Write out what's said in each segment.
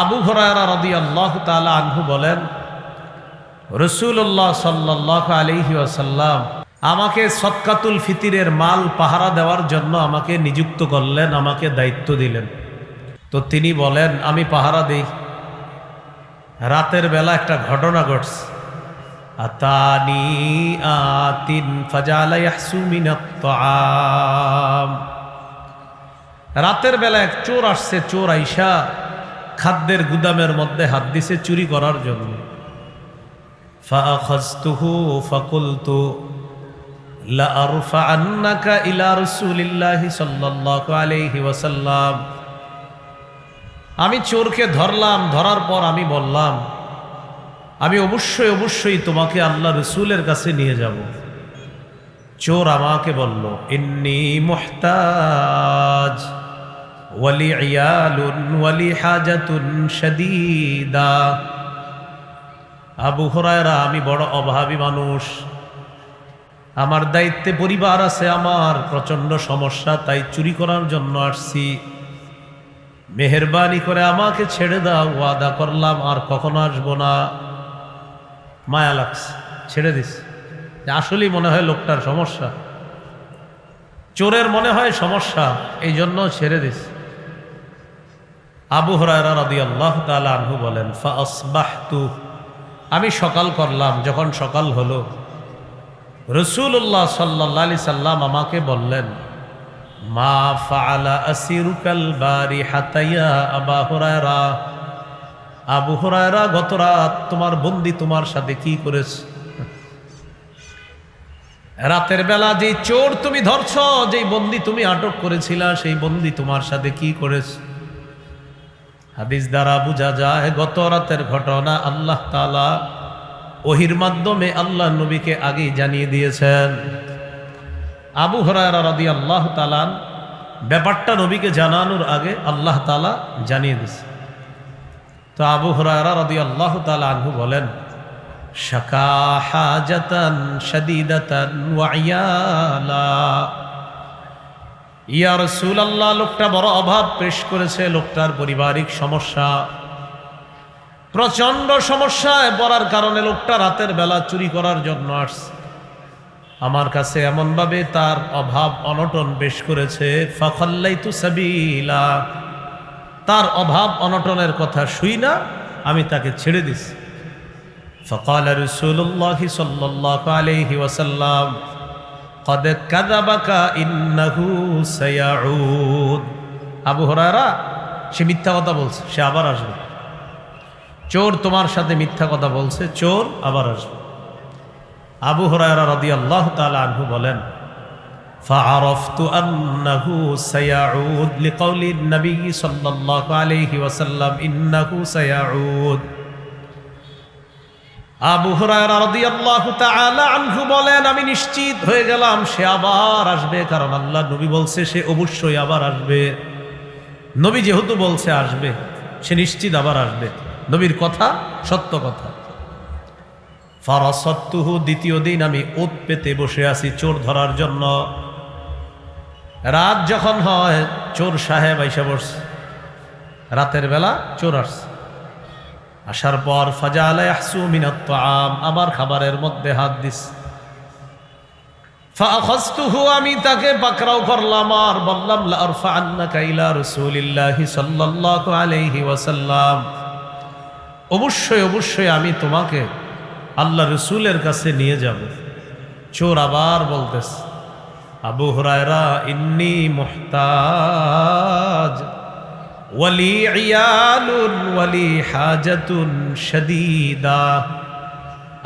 আবু হরায়রা রদি আল্লাহ তালা আনহু বলেন রসুল্লাহ সাল্লাহ আলিহি আসাল্লাম আমাকে সৎকাতুল ফিতিরের মাল পাহারা দেওয়ার জন্য আমাকে নিযুক্ত করলেন, আমাকে দায়িত্ব দিলেন। তো তিনি বলেন, আমি পাহারা দিই। রাতের বেলা একটা ঘটনা ঘটছে। আতানি আতিন রাতের বেলা এক চোর আসছে, চোর আইসা খাদ্যের গুদামের মধ্যে হাত দিছে চুরি করার জন্য। ইলা আমি চোরকে ধরলাম, ধরার পর আমি বললাম, আমি অবশ্যই অবশ্যই তোমাকে আল্লাহ রসুলের কাছে নিয়ে যাব। চোর আমাকে বলল, ইন্নি মুহতাজ। ওয়ালি ওয়ালি হাজাতুন শাদীদা। আবু হরায়রা, আমি বড় অভাবী মানুষ। আমার দায়িত্বে পরিবার আছে, আমার প্রচণ্ড সমস্যা, তাই চুরি করার জন্য আসছি। মেহরবানি করে আমাকে ছেড়ে দাও, ওয়াদা করলাম, আর কখনো আসব না। মায়া লাগছে, ছেড়ে দিস আসলেই মনে হয় লোকটার সমস্যা। চোরের মনে হয় সমস্যা এই জন্য ছেড়ে দিস আবু হরায়রা রদি আল্লাহ আনহু বলেন ফাসবাহতু আমি সকাল করলাম, যখন সকাল হলো। রসুল্লাহ সাল্লা আলি সাল্লাম আমাকে বললেন, মা ফাআলা আসিরুকাল বারি হাতাইয়া আবা হুরায়রা? আবু হুরায়রা, গত রাত তোমার বন্দি তোমার সাথে কি করেছে? রাতের বেলা যে চোর তুমি ধরছ, যেই বন্দি তুমি আটক করেছিলা, সেই বন্দি তোমার সাথে কি করেছে? হাদিস দ্বারা বোঝা যায়, গত রাতের ঘটনা আল্লাহ তালা ওহির মাধ্যমে আল্লাহ নবীকে আগেই জানিয়ে দিয়েছেন। আবু হরায়রা রদি আল্লাহ তালান ব্যাপারটা নবীকে জানানোর আগে আল্লাহ তালা জানিয়ে দিছে তো আবু হরায়রা রদি আল্লাহ তালা আনহু বলেন, শাকা হাজাতান শাদিদাতান ওয়াইয়ালা ইয়া রসুল আল্লাহ লোকটা বড় অভাব পেশ করেছে, লোকটার পারিবারিক সমস্যা। প্রচণ্ড সমস্যায় পড়ার কারণে লোকটা রাতের বেলা চুরি করার জন্য আসছে। আমার কাছে এমনভাবে তার অভাব অনটন বেশ করেছে ফখল্লাই তু সাবিলা। তার অভাব অনটনের কথা শুই না, আমি তাকে ছেড়ে দিছি। ফকাল রসুল্লাহ সাল্লাহ আলহি ওয়াসাল্লাম কদ কাদাবাকা ইন্নাহু সায়াউদ আবু হরারা সে মিথ্যা কথা বলছে সে আবার আসবে চোর তোমার সাথে মিথ্যা কথা বলছে চোর আবার আসবে আবু হরায়রা রদি আল্লাহ তালা আনহু বলেন فعرفت أنه سيعود لقول النبي صلى الله عليه وسلم إنه سيعود আবু আনহু বলেন, আমি নিশ্চিত হয়ে গেলাম, সে আবার আসবে, কারণ আল্লাহ নবী বলছে সে অবশ্যই আবার আসবে। নবী যেহেতু বলছে আসবে, সে নিশ্চিত আবার আসবে। নবীর কথা সত্য কথা। ফারাসত্তুহু দ্বিতীয় দিন আমি ওত পেতে বসে আছি চোর ধরার জন্য। রাত যখন হয়, চোর সাহেব আইসা বসছে। রাতের বেলা চোর আসছে। আসার পর ফাজালা ইয়াহসু মিনাত আম আমার খাবারের মধ্যে হাত দিস। আমি তাকে পাকড়াও করলাম, আর বললাম, লা আরফা আন্নাকা ইলা রাসূলিল্লাহি সাল্লাল্লাহু আলাইহি ওয়াসাল্লাম। অবশ্যই অবশ্যই আমি তোমাকে আল্লাহ রসুলের কাছে নিয়ে যাব। চোর আবার বলতেস আবু হুরায়রা, ইন্নি মুহতাজ। ওয়ালি ইয়ালুন ওয়ালি হাজাতুন শাদীদা।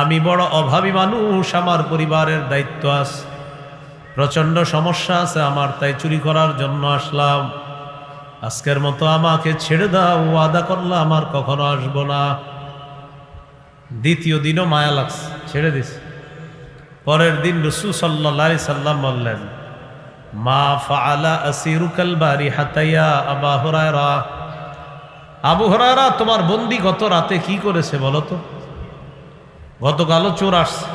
আমি বড় অভাবী মানুষ, আমার পরিবারের দায়িত্ব আছে। প্রচণ্ড সমস্যা আছে আমার, তাই চুরি করার জন্য আসলাম। আজকের মতো আমাকে ছেড়ে দাও, ওয়াদা করলাম আমার কখনো আসব না। দ্বিতীয় দিনও মায়া লাগছে, ছেড়ে দিস পরের দিন রসুল সাল্লা সাল্লাম বললেন মা ফালা আসিরুকাল বাড়ি হাতাইয়া আবা হরায়রা। আবু হরায়রা, তোমার বন্দি গত রাতে কি করেছে বলো তো? গতকালও চোর আসছে।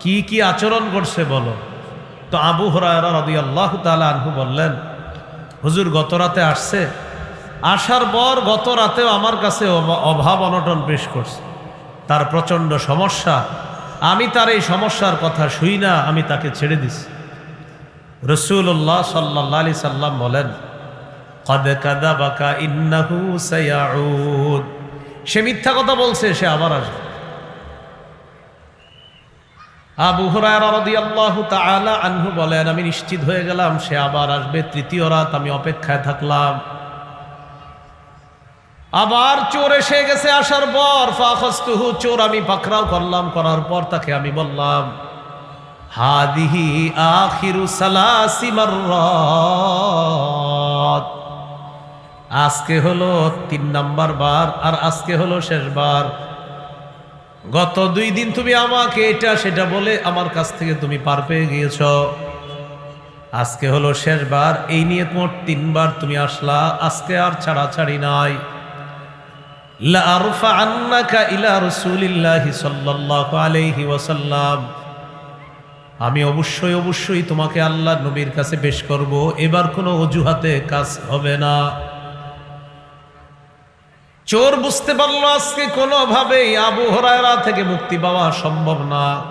কি কি আচরণ করছে বলো? তো আবু হরায়রা রদি আল্লাহ তালা আনহু বললেন, হুজুর, গত রাতে আসছে। আসার পর গত রাতেও আমার কাছে অভাব অনটন পেশ করছে। তার প্রচণ্ড সমস্যা। আমি তার এই সমস্যার কথা শুই না, আমি তাকে ছেড়ে দিছি। রসুল্লাহ সাল্লাহ আলি সাল্লাম বলেন সে মিথ্যা কথা বলছে, সে আবার আসবে। আবু তাআলা আনহু বলেন, আমি নিশ্চিত হয়ে গেলাম, সে আবার আসবে, তৃতীয় রাত আমি অপেক্ষায় থাকলাম। আবার চোর এসে গেছে আসার পর, ফাখস্তুহু, চোর আমি পাকড়াও করলাম। করার পর তাকে আমি বললাম হাদিহি আখিরু সালাসি মাররাত। আজকে হলো তিন নাম্বার বার আর আজকে হলো শেষবার গত দুই দিন তুমি আমাকে এটা সেটা বলে আমার কাছ থেকে তুমি পার পেয়ে গিয়েছ। আজকে হলো শেষবার এই নিয়ে মোট তিনবার তুমি আসলা, আজকে আর ছাড়াছাড়ি নাই। লারফাআন্নাকা ইলা রাসূলিল্লাহি সাল্লাল্লাহু আলাইহি ওয়াসাল্লাম। আমি অবশ্যই অবশ্যই তোমাকে আল্লাহ নবীর কাছে পেশ করব। এবার কোনো অজুহাতে কাজ হবে না। চোর বুঝতে পারল আজকে কোনোভাবেই আবু হরায়রা থেকে মুক্তি পাওয়া সম্ভব না।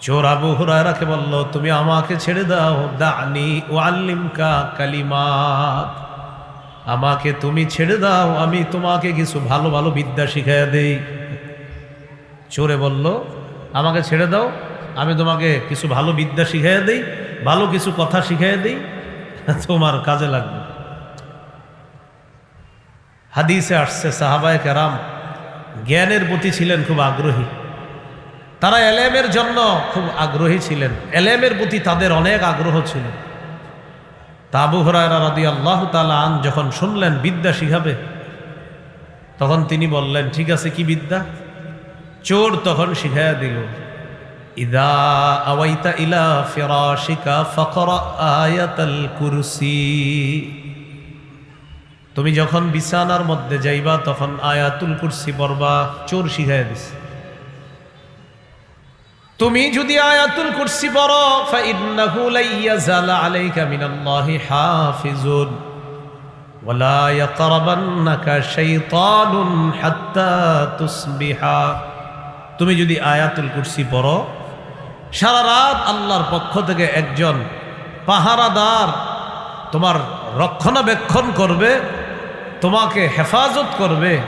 চোর আবু হরায়রাকে বলল, তুমি আমাকে ছেড়ে দাও। দানি ও আল্লিমকা কালিমাত। আমাকে তুমি ছেড়ে দাও। আমি তোমাকে কিছু ভালো ভালো বিদ্যা শিখাইয়া দেই। চোরে বলল, আমাকে ছেড়ে দাও? আমি তোমাকে কিছু ভালো বিদ্যা শিখাইয়া দিই, ভালো কিছু কথা শিখাইয়া দিই, তোমার কাজে লাগবে। হাদিসে আসছে, সাহাবায় কেরাম জ্ঞানের প্রতি ছিলেন খুব আগ্রহী। তারা এলেমের জন্য খুব আগ্রহী ছিলেন। এলেমের প্রতি তাদের অনেক আগ্রহ ছিল। তাবু হরায়রা রাদি আল্লাহ আন যখন শুনলেন বিদ্যা শিখাবে, তখন তিনি বললেন, ঠিক আছে, কি বিদ্যা? চোর তখন শিখাইয়া দিল। ইদা আওয়াইতা ইলা ফিরাশিকা ফাকরা আয়াতাল কুরসি। তুমি যখন বিছানার মধ্যে যাইবা, তখন আয়াতুল কুরসি পড়বা, চোর শিখাইয়া দিছে। তুমি যদি আয়াতুল কুরসি পড়ো, ফাইন্নাহু লাইয়াজালা আলাইকা মিনাল্লাহি হাফিজুন। ওয়ালা ইয়াকরাবান্নাকা শাইতানুন হাত্তা তুসবিহা। তুমি যদি আয়াতুল কুরসি পড়ো সারা রাত আল্লাহর পক্ষ থেকে একজন পাহারাদার তোমার রক্ষণাবেক্ষণ করবে, তোমাকে হেফাজত করবে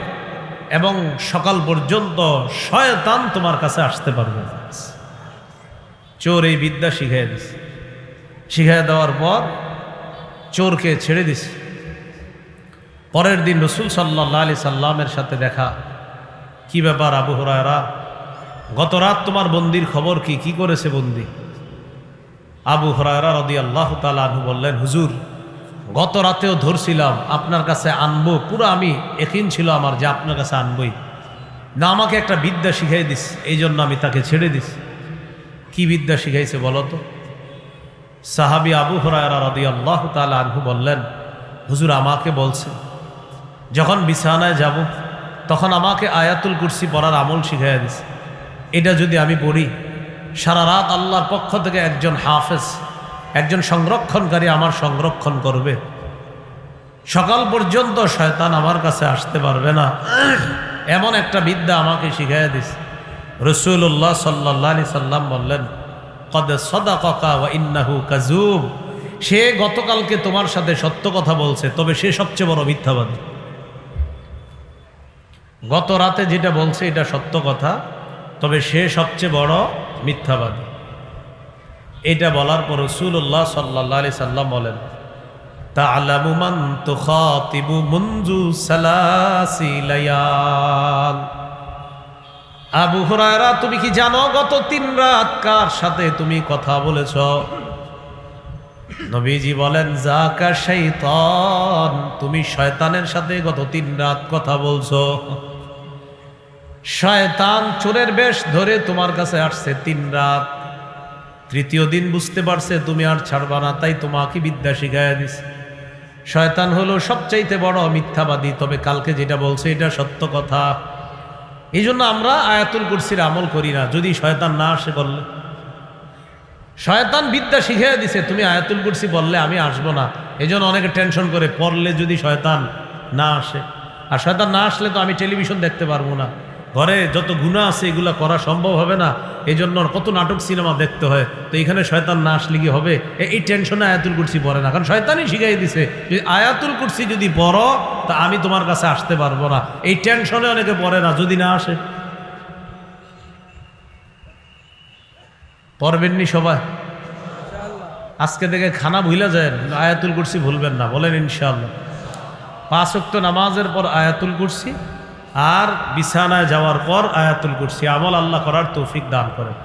এবং সকাল পর্যন্ত শয়তান তোমার কাছে আসতে পারবে। চোর এই বিদ্যা শিখাই দিছে। শিখাই দেওয়ার পর চোরকে ছেড়ে দিছে। পরের দিন রসুল সাল্লাহ আলি সাল্লামের সাথে দেখা। কি ব্যাপার আবু হরায়রা? গত রাত তোমার বন্দির খবর কি? কি করেছে বন্দি? আবু হরায়রা রদি আল্লাহ তালু বললেন, হুজুর গত রাতেও ধরছিলাম, আপনার কাছে আনব, পুরো আমি একিন ছিল আমার যে আপনার কাছে আনবই। না, আমাকে একটা বিদ্যা শিখাই দিস, এই জন্য আমি তাকে ছেড়ে দিস। কি বিদ্যা শিখাইছে বলো তো? সাহাবি আবু হরায়রা রদি আল্লাহ তালা আনহু বললেন, হুজুর, আমাকে বলছে, যখন বিছানায় যাব, তখন আমাকে আয়াতুল কুরসি পড়ার আমল শিখাইয়া দিছে এটা যদি আমি পড়ি, সারা রাত আল্লাহর পক্ষ থেকে একজন হাফেজ, একজন সংরক্ষণকারী আমার সংরক্ষণ করবে। সকাল পর্যন্ত শয়তান আমার কাছে আসতে পারবে না। এমন একটা বিদ্যা আমাকে শিখাইয়া দিছে রসুল্লাহ সাল্লাহ সাল্লাম বললেন, কদ সদা ককা ওয়া ইন্নাহু কাজুব সে গতকালকে তোমার সাথে সত্য কথা বলছে, তবে সে সবচেয়ে বড় মিথ্যাবাদী। গত রাতে যেটা বলছে, এটা সত্য কথা। তবে সে সবচেয়ে বড় মিথ্যাবাদী। এটা বলার পর রসুল্লাহ সাল্লাহ আলি সাল্লাম বলেন তা আলামুমান তো খাতিবু মঞ্জু সালাসিলায়াল আবু হুরায়রা, তুমি কি জানো গত তিন রাত কার সাথে তুমি কথা বলেছ? নবীজি বলেন জাকা শৈতান, তুমি শয়তানের সাথে গত তিন রাত কথা বলছো। শয়তান চোরের বেশ ধরে তোমার কাছে আসছে তিন রাত। তৃতীয় দিন বুঝতে পারছে তুমি আর ছাড়বা না, তাই তোমাকে বিদ্যা শিখাইয়া দিছে। শয়তান হলো সবচাইতে বড় মিথ্যাবাদী, তবে কালকে যেটা বলছে এটা সত্য কথা। এই জন্য আমরা আয়াতুল কুরসির আমল করি না, যদি শয়তান না আসে বললে। শয়তান বিদ্যা শিখিয়ে দিছে, তুমি আয়াতুল কুরসি বললে আমি আসব না। এই জন্য অনেকে টেনশন করে, পড়লে যদি শয়তান না আসে। আর শয়তান না আসলে তো আমি টেলিভিশন দেখতে পারব না। ঘরে যত গুণা আছে এগুলো করা সম্ভব হবে না। এই জন্য কত নাটক, সিনেমা দেখতে হয়। তো এখানে শয়তান না আসলে কি হবে? এই টেনশনে আয়াতুল কুরসি পড়ে না। কারণ শয়তানই শিখাই দিছে যে আয়াতুল কুরসি যদি পড়ো, তা আমি তোমার কাছে আসতে পারব না। এই টেনশনে অনেকে পড়ে না, যদি না আসে। পড়বেননি সবাই? আজকে থেকে খানা ভুলে যায় আয়াতুল কুরসি ভুলবেন না। বলেন ইনশাআল্লাহ। পাঁচ ওয়াক্ত নামাজের পর আয়াতুল কুরসি আর বিছানায় যাওয়ার পর আয়াতুল কুরসি আমল আল্লাহ করার তৌফিক দান করেন।